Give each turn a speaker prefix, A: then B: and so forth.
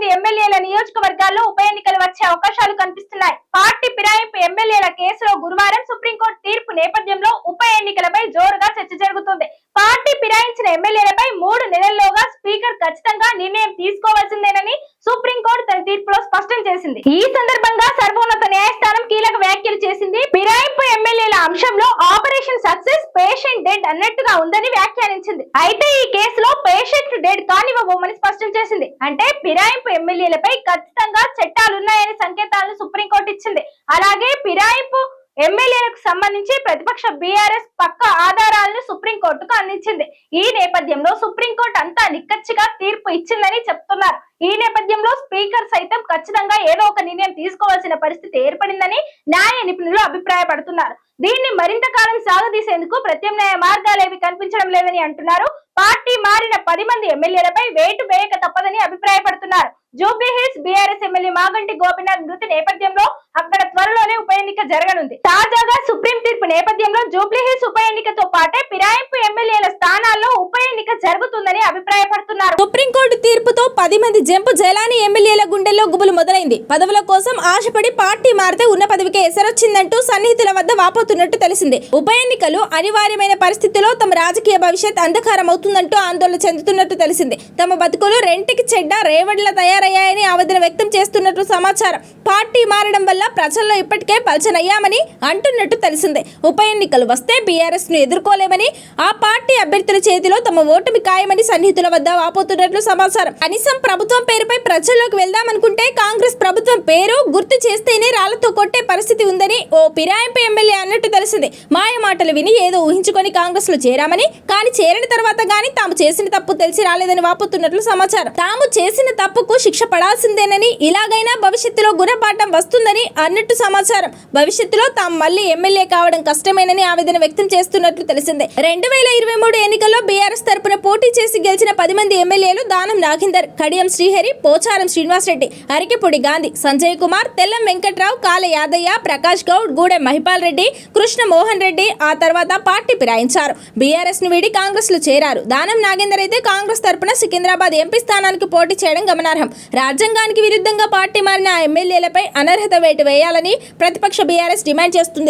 A: మంది ఎమ్మెల్యేల నియోజకవర్గాల్లో ఉప ఎన్నికలు వచ్చే అవకాశాలు కనిపిస్తున్నాయి. పార్టీ ఫిరాయింపు ఎమ్మెల్యేల కేసులో గురువారం సుప్రీంకోర్టు తీర్పు నేపథ్యంలో ఉప ఎన్నికలపై జోరుగా చర్చ జరుగుతుంది. పార్టీ ఫిరాయించిన ఎమ్మెల్యేలపై మూడు నెలల్లోగా స్పీకర్ ఖచ్చితంగా నిర్ణయం తీసుకోవాల్సిందేనని సుప్రీంకోర్టు తన తీర్పులో స్పష్టం చేసింది. ఈ సందర్భంగా సర్వోన్నత న్యాయస్థానం కీలక వ్యాఖ్యలు చేసింది. ఫిరాయింపు ఎమ్మెల్యేల అంశంలో ఆపరేషన్ పేషెంట్ డెడ్ అన్నట్టుగా ఉందని వ్యాఖ్యానించింది. అయితే ఈ కేసులో పేషెంట్ డెడ్ కానివ్వబోమని స్పష్టం చేసింది. అంటే ఫిరాయింపు ఎమ్మెల్యేలపై ఖచ్చితంగా చట్టాలున్నాయని సంకేతాలను సుప్రీంకోర్టు ఇచ్చింది. అలాగే ఫిరాయింపు ఎమ్మెల్యేలకు సంబంధించి ప్రతిపక్ష బీఆర్ఎస్ పక్క ఆధారాలను సుప్రీంకోర్టుకు అందించింది. ఈ నేపథ్యంలో సుప్రీంకోర్టు అంతా నిక్కచ్చిగా తీర్పు ఇచ్చిందని చెప్తున్నారు. ఈ నేపథ్యంలో స్పీకర్ సైతం ఖచ్చితంగా ఏదో ఒక నిర్ణయం తీసుకోవాల్సిన పరిస్థితి ఏర్పడిందని న్యాయ నిపుణులు అభిప్రాయపడుతున్నారు. దీన్ని మరింత కాలం సాగదీసేందుకు ప్రత్యామ్నాయ మార్గాలేవి కనిపించడం లేదని అంటున్నారు. పార్టీ మారిన పది మంది ఎమ్మెల్యేలపై వేటు వేయక తప్పదని అభిప్రాయపడుతున్నారు. Jubilee Hills BRS MLA Maganti Gopinath మృతి నేపథ్యంలో అక్కడ త్వరలోనే ఉప ఎన్నిక జరగనుంది. తాజాగా సుప్రీం తీర్పు నేపథ్యంలో జూబ్లీ హిల్స్ ఉప ఎన్నికతో పాటే ఫిరాయింపు ఎమ్మెల్యేల స్థానాల్లో ఉప ఎన్నిక జరుగుతుందని అభిప్రాయపడుతున్నారు.
B: సుప్రీంకోర్టు తీర్పుతో పది మంది జంపు జలాని ఎమ్మెల్యేల గుండెల్లో గుబులు మొదలైంది. పదవుల కోసం ఆశపడి పార్టీ మారితే ఉన్న పదవికే ఎసరొచ్చిందంటూ సన్నిహితుల వద్ద వాపోతున్నట్టు తెలిసింది. ఉప ఎన్నికలు అనివార్యమైన పరిస్థితిలో తమ రాజకీయ భవిష్యత్ అంధకారం అవుతుందంటూ ఆందోళన చెందుతున్నట్టు తెలిసింది. తమ బతుకులు రెంటికి చెడ్డ రేవడ్ల తయారయ్యాయని ఆవేదన వ్యక్తం చేస్తున్నట్టు సమాచారం. పార్టీ మారడం వల్ల ప్రజల్లో ఇప్పటికే పలచనయ్యామని అంటున్నట్టు తెలిసింది. ఉప ఎన్నికలు వస్తే బీఆర్ఎస్ను ఎదుర్కోలేమని ఆ పార్టీ అభ్యర్థుల చేతిలో తమ ఓటమి ఖాయమని సన్నిహితుల వద్ద వాపోతున్నట్లు సమాచారం. కనీసం ప్రభుత్వం పేరుపై ప్రజల్లోకి వెళ్దామనుకుంటే కాంగ్రెస్ ప్రభుత్వం పేరు గుర్తు చేస్తేనే రాళ్ళతో కొట్టే పరిస్థితి ఉందని ఓ పిరాయింపు ఎమ్మెల్యే అన్నట్టు తెలిసింది. మాయ మాటలు విని ఏదో ఊహించుకొని కాంగ్రెస్లో చేరామని కానీ చేరిన తర్వాత గానీ తాము చేసిన తప్పు తెలిసి రాలేదని వాపోతున్నట్లు సమాచారం. తాము చేసిన తప్పుకు శిక్ష పడాల్సిందేనని ఇలాగైనా భవిష్యత్తులో గుణపాఠం వస్తుందని అన్నట్టు సమాచారం. భవిష్యత్తులో తాము మళ్ళీ ఎమ్మెల్యే కావడం కష్టమేనని ఆవేదన వ్యక్తం చేస్తున్నట్లు తెలిసిందే. రెండు వేల ఇరవై మూడు ఎన్నికల్లో బీఆర్ఎస్ తరపున పోటీ చేసి గెలిచిన పది మంది ఎమ్మెల్యేలు దానం నాగేందర్ కడియం శ్రీహరి పోచారం శ్రీనివాసరెడ్డి అరికెపూడి గాంధీ సంజయ్ కుమార్ తెల్లం వెంకట్రావు కాల యాదయ్య ప్రకాష్ గౌడ్ గూడెం మహిపాల్ రెడ్డి కృష్ణ మోహన్ రెడ్డి ఆ తర్వాత పార్టీ ఫిరాయించారు. బీఆర్ఎస్ను వీడి కాంగ్రెస్లో చేరారు. దానం నాగేందర్ అయితే కాంగ్రెస్ తరపున సికింద్రాబాద్ ఎంపీ స్థానానికి పోటీ చేయడం గమనార్హం. రాజ్యాంగానికి విరుద్ధంగా పార్టీ మారిన ఆ ఎమ్మెల్యేలపై అనర్హత వేటు వేయాలని ప్రతిపక్ష బీఆర్ఎస్ డిమాండ్ చేస్తుంది.